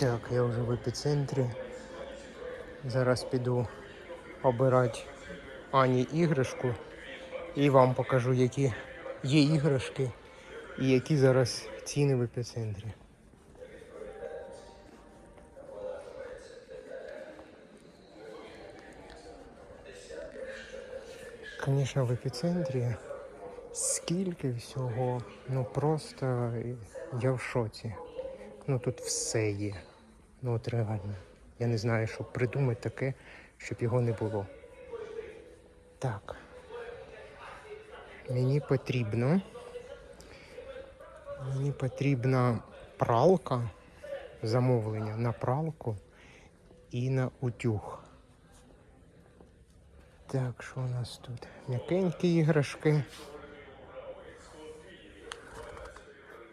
Так, я вже в епіцентрі. Зараз піду обирати Ані іграшку і вам покажу, які є іграшки і які зараз ціни в епіцентрі. Звісно, в епіцентрі скільки всього, ну просто я в шоці. Ну тут все є. Ну от реально. Я не знаю, що придумати таке, щоб його не було. Так. Мені потрібно. Мені потрібна пралка, замовлення на пралку і на утюг. Так, що у нас тут? М'якенькі іграшки.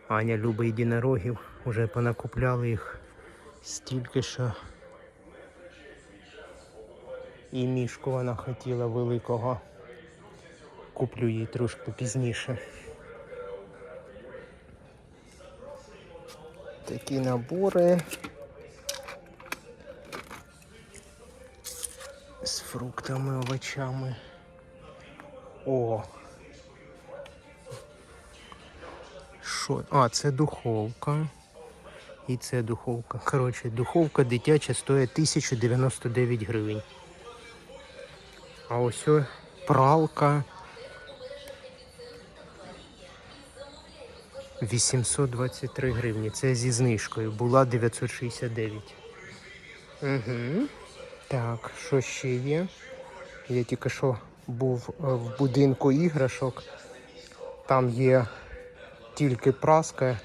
Аня любить єдинорогів, уже понакупляли їх стільки, що і мішку вона хотіла великого. Куплю їй трошки пізніше. Такі набори. З фруктами, овочами. О! Що? А, це духовка. І це духовка. Коротше, духовка дитяча стоїть 1099 гривень. А ось пралка 823 гривні. Це зі знижкою. Була 969. Угу. Так, що ще є? Я тільки що був е, в будинку іграшок. Там є тільки праска,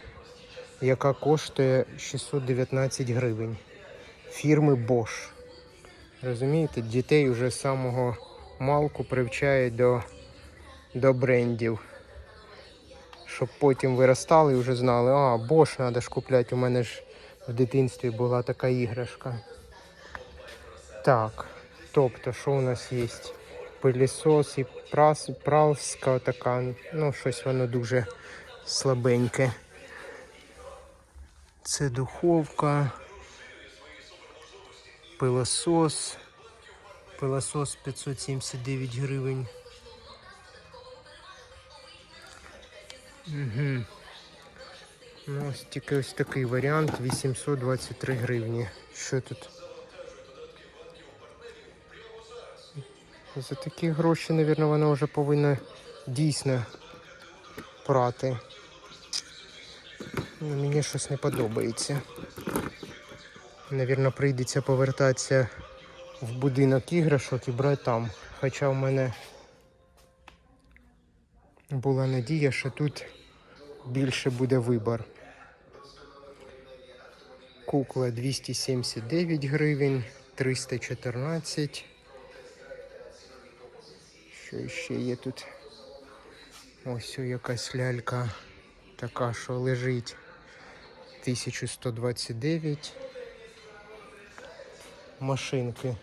яка коштує 619 гривень. Фірми Bosch. Розумієте, дітей вже з самого малку привчають до, до брендів. Щоб потім виростали і вже знали, а, Bosch треба ж купляти. У мене ж в дитинстві була така іграшка. Так, тобто, що у нас є? Пилісос і прас, праска така, ну щось воно дуже слабеньке. Це духовка, пилосос. Пилосос 579 гривень. Угу. Ну, ось тільки ось такий варіант 823 гривні. Що тут? За такі гроші, мабуть, вона вже повинна дійсно прати. Ну, мені щось не подобається. Навірно, прийдеться повертатися в будинок іграшок і брати там. Хоча в мене була надія, що тут більше буде вибір. Кукла 279 гривень, 314. Що ще є тут? Ось якась лялька така, що лежить 1129. Машинки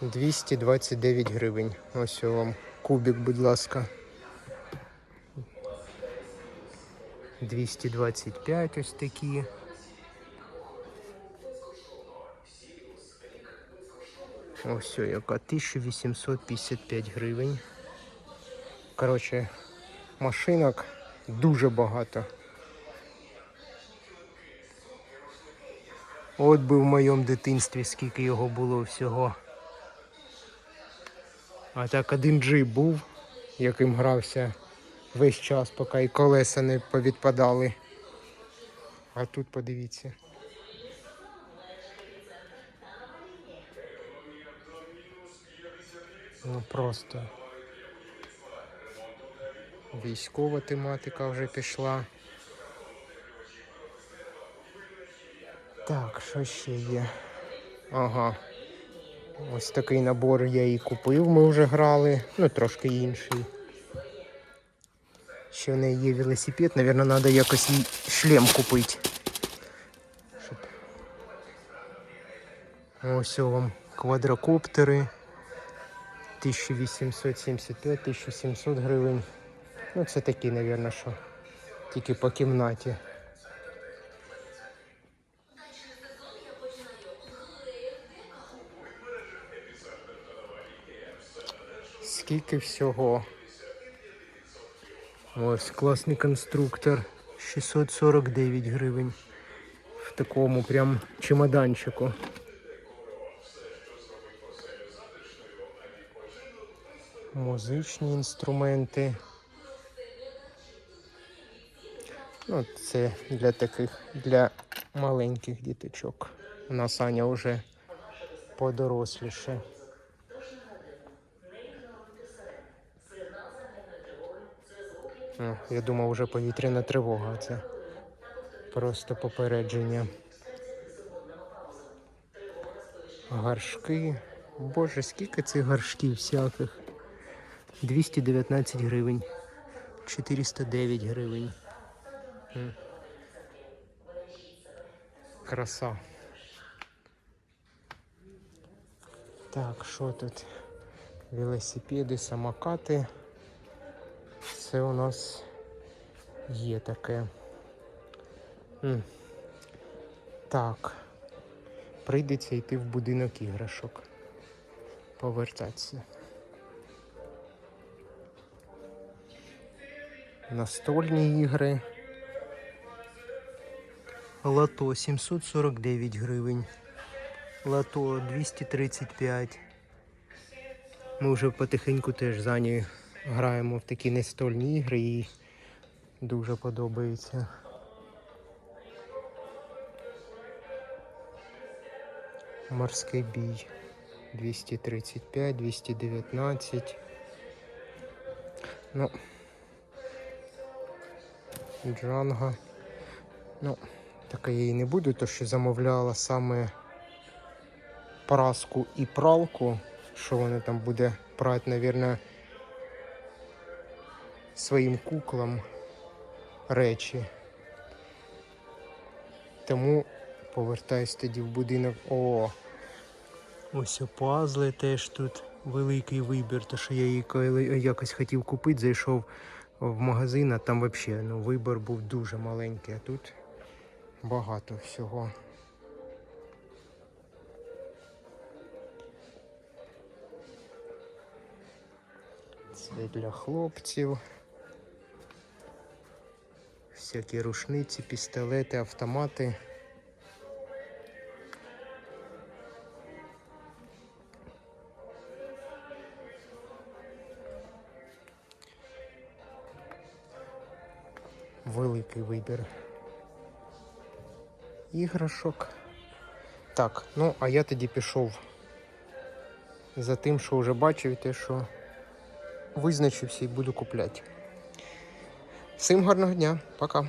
229 гривень. Ось вам кубик, будь ласка. 225 ось такі. Ось яка 1855 гривень. Коротше, машинок дуже багато. От би в моєму дитинстві скільки його було всього. А так один джип був, яким грався весь час, поки і колеса не повідпадали. А тут подивіться. Ну просто військова тематика вже пішла. Так, що ще є? Ага. Ось такий набор я і купив, ми вже грали, ну трошки інший. Ще в неї є велосипед, Навірно, треба якось їй шлем купити. Щоб... Ось вам квадрокоптери. 1875-1700 гривень. Ну, це такі, мабуть, що тільки по кімнаті. Скільки всього. Ось класний конструктор. 649 гривень. В такому прям чемоданчику. Музичні інструменти. Ну, це для таких, для маленьких діточок. У нас Аня вже подоросліше. Я думав, вже повітряна тривога. Це просто попередження. Гаршки. Боже, скільки цих гаршків всяких. 219 гривень. 409 гривень. Краса. Так, що тут? Велосипеди, самокати. Це у нас є таке. Так. Прийдеться йти в будинок іграшок. Повертатися. Настольні ігри. Лото 749 гривень. Лото 235. Ми вже потихеньку теж за нею граємо в такі настольні ігри і дуже подобається. Морський бій 235, 219. Ну, Джанга. Ну, таке я її не буду, то що замовляла саме праску і пралку. Що вона там буде прати, мабуть, своїм куклам речі. Тому повертаюсь тоді в будинок. О! Ось пазли теж тут великий вибір, то що я її якось хотів купити, зайшов в магазин, а там взагалі ну, вибір був дуже маленький, а тут багато всього. Це для хлопців. Всякі рушниці, пістолети, автомати. Великий вибір іграшок. Так, ну а я тоді пішов за тим, що вже бачив, те, що визначився і буду купляти. Всім гарного дня, пока.